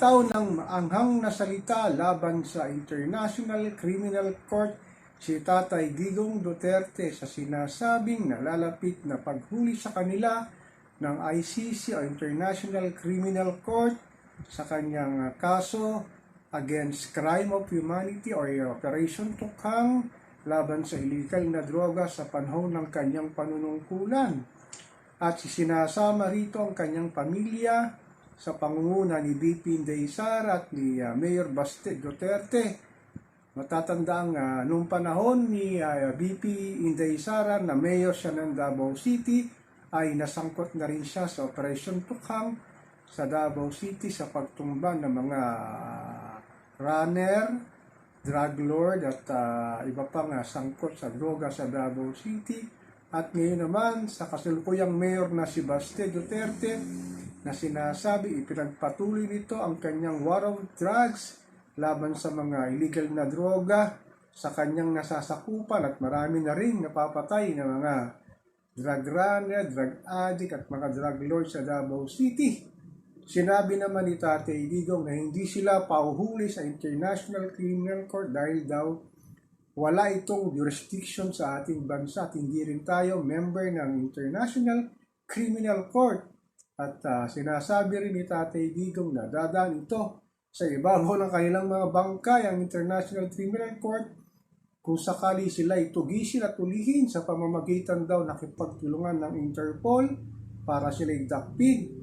Taw ng maanghang na salita laban sa International Criminal Court si Tatay Digong Duterte sa sinasabing nalalapit na paghuli sa kanila ng ICC o International Criminal Court sa kanyang uh, kaso against crime of humanity or Operation Tukhang laban sa illegal na droga sa panahon ng kanyang panunungkulan. At sinasama rito ang kanyang pamilya sa pangunguna ni BP Inday Sara at ni uh, Mayor Baste Duterte. Matatandaan nga nung panahon ni uh, BP Inday Sara na mayor siya ng Davao City ay nasangkot na rin siya sa Operation Tukhang sa Davao City sa pagtumba ng mga runner, drug lord at uh, iba pang uh, sangkot sa droga sa Davao City. At ngayon naman sa kasalukuyang mayor na si Baste Duterte na sinasabi ipinagpatuloy nito ang kanyang war on drugs laban sa mga illegal na droga sa kanyang nasasakupan at marami na rin napapatay na mga drug runner, drug addict at mga drug lord sa Davao City. Sinabi naman ni Tatay Digong na hindi sila pauhuli sa International Criminal Court dahil daw wala itong jurisdiction sa ating bansa at hindi rin tayo member ng International Criminal Court. At uh, sinasabi rin ni Tatay Digong na dadaan ito sa ibabaw ng kanilang mga bangkay ang International Criminal Court kung sakali sila itugisin at ulihin sa pamamagitan daw nakipagtulungan ng Interpol para sila idakpid.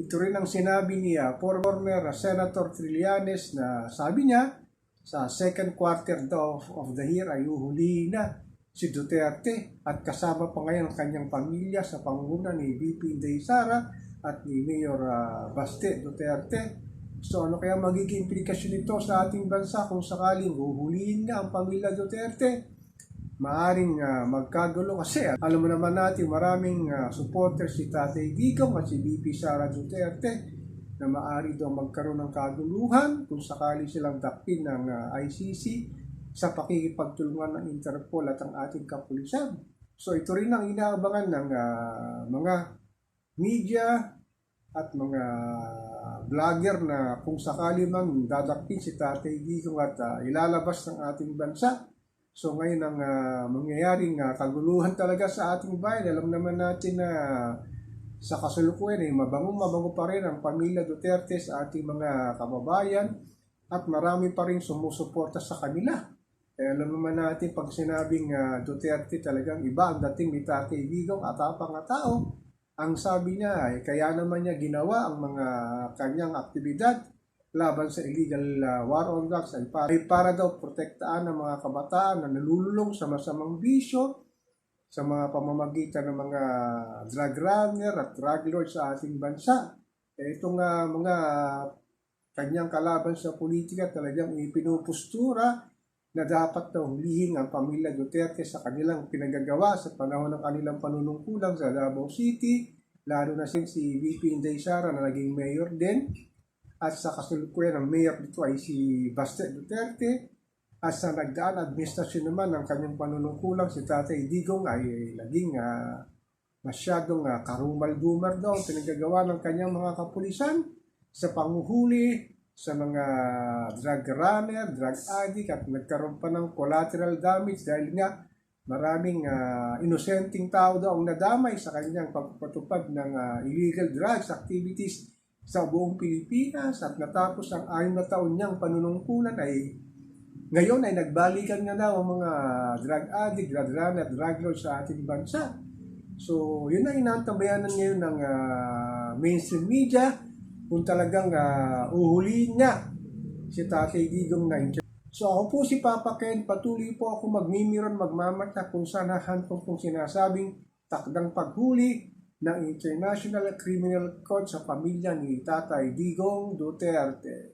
Ito rin ang sinabi niya former Senator Trillanes na sabi niya sa second quarter daw of the year ay uhuli na si Duterte at kasama pa ngayon ang kanyang pamilya sa pangunguna ni VP Inday Sara at ni Mayor uh, Baste Duterte. So ano kaya magiging implikasyon nito sa ating bansa kung sakaling huhulihin nga ang pamilya Duterte? Maaring uh, magkagulo kasi alam mo naman natin maraming uh, supporters si Tatay Digong at si BP Sara Duterte na maaari daw magkaroon ng kaguluhan kung sakali silang dakpin ng uh, ICC sa pakikipagtulungan ng Interpol at ang ating kapulisan. So ito rin ang inaabangan ng uh, mga media at mga vlogger na kung sakali man dadakpin si Tatay Digong at uh, ilalabas ng ating bansa. So ngayon ang uh, mangyayaring uh, kaguluhan talaga sa ating bayan. Alam naman natin na sa kasalukuyan ay eh, mabango mabango pa rin ang pamilya Duterte sa ating mga kababayan at marami pa rin sumusuporta sa kanila. Eh, alam naman natin pag sinabing uh, Duterte talagang iba ang dating ni Tatay Digong at apang tao ang sabi niya ay kaya naman niya ginawa ang mga kanyang aktibidad laban sa illegal uh, war on drugs ay para, ay para daw protektaan ng mga kabataan na nalululong sa masamang bisyo sa mga pamamagitan ng mga drug runner at drug lord sa ating bansa. Eh, itong uh, mga kanyang kalaban sa politika talagang ipinupustura na dapat daw hulihin ang pamilya Duterte sa kanilang pinagagawa sa panahon ng kanilang panunungkulang sa Davao City, lalo na sin si VP Inday Sara na naging mayor din, at sa kasalukuyan ng mayor dito ay si Baste Duterte, at sa nagdaan administrasyon naman ng kanyang panunungkulang si Tatay Digong ay naging uh, masyadong uh, karumal-dumal daw pinagagawa ng kanyang mga kapulisan. Sa panguhuli sa mga drug runner, drug addict at nagkaroon pa ng collateral damage dahil nga maraming uh, inosenteng tao daw ang nadamay sa kanyang pagpatupad ng uh, illegal drugs activities sa buong Pilipinas at natapos ang anim na taon niyang panunungkulan ay ngayon ay nagbalikan nga daw ang mga drug addict, drug runner, drug lord sa ating bansa. So, yun ang inaantabayanan ngayon ng uh, mainstream media kung talagang uh, uhulihin niya si Tatay Digong na So ako po si Papa Ken, patuloy po ako magmimiron magmamata kung sanahan po kung sinasabing takdang paghuli ng International Criminal Court sa pamilya ni Tatay Digong Duterte.